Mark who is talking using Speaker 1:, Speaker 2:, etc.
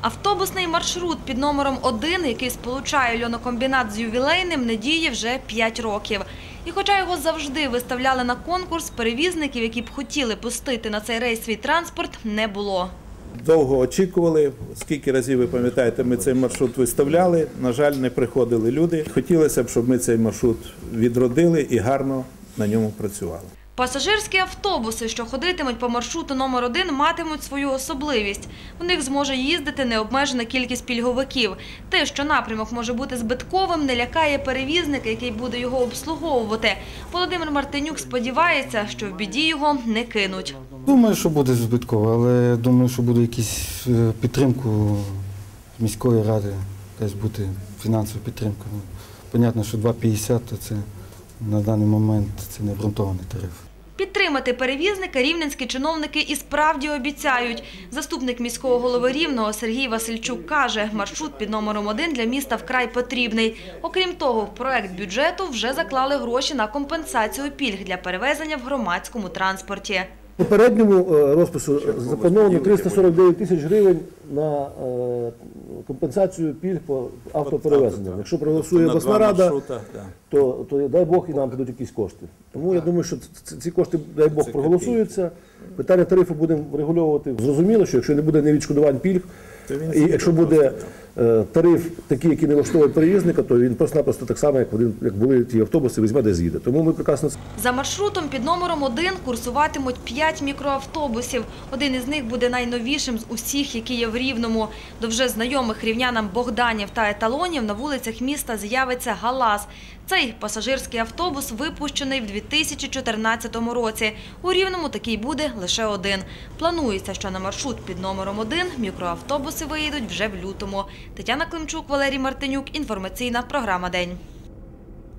Speaker 1: Автобусний маршрут під номером 1, який сполучає льонокомбінат з ювілейним, не діє вже 5 років. І хоча його завжди виставляли на конкурс, перевізників, які б хотіли пустити на цей рейс свій транспорт, не було.
Speaker 2: Довго очікували. Скільки разів ви пам'ятаєте, ми цей маршрут виставляли. На жаль, не приходили люди. Хотілося б, щоб ми цей маршрут відродили і гарно на ньому працювали.
Speaker 1: Пасажирські автобуси, що ходитимуть по маршруту номер 1 матимуть свою особливість. В них зможе їздити необмежена кількість пільговиків. Те, що напрямок може бути збитковим, не лякає перевізника, який буде його обслуговувати. Володимир Мартинюк сподівається, що в біді його не кинуть.
Speaker 3: Думаю, що буде збитково, але думаю, що буде якісь е, підтримку міської ради, якась бути фінансова підтримка. Понятно, що 2,50 то це на даний момент це не обґрунтований тариф.
Speaker 1: Підтримати перевізника рівненські чиновники і справді обіцяють. Заступник міського голови Рівного Сергій Васильчук каже, маршрут під номером 1 для міста вкрай потрібний. Окрім того, в проект бюджету вже заклали гроші на компенсацію пільг для перевезення в громадському транспорті.
Speaker 4: У попередньому е, розпису заплановано 349 тисяч гривень на е, компенсацію пільг по автоперевезенням. Якщо проголосує обласна рада, то, то дай Бог і нам підуть якісь кошти. Тому я думаю, що ц- ці кошти, дай Бог, проголосуються. Питання тарифу будемо врегульовувати. Зрозуміло, що якщо не буде невідшкодувань пільг, і якщо буде тариф такий, який не влаштовує перевізника, то він просто-напросто так само, як, один, як були ті автобуси, візьме де з'їде. Тому ми прекрасно
Speaker 1: За маршрутом під номером 1 курсуватимуть 5 мікроавтобусів. Один із них буде найновішим з усіх, які є в Рівному. До вже знайомих рівнянам Богданів та еталонів на вулицях міста з'явиться галас. Цей пасажирський автобус випущений в 2014 році. У Рівному такий буде лише один. Планується, що на маршрут під номером 1 мікроавтобуси виїдуть вже в лютому. Тетяна Климчук, Валерій Мартинюк. Інформаційна програма «День».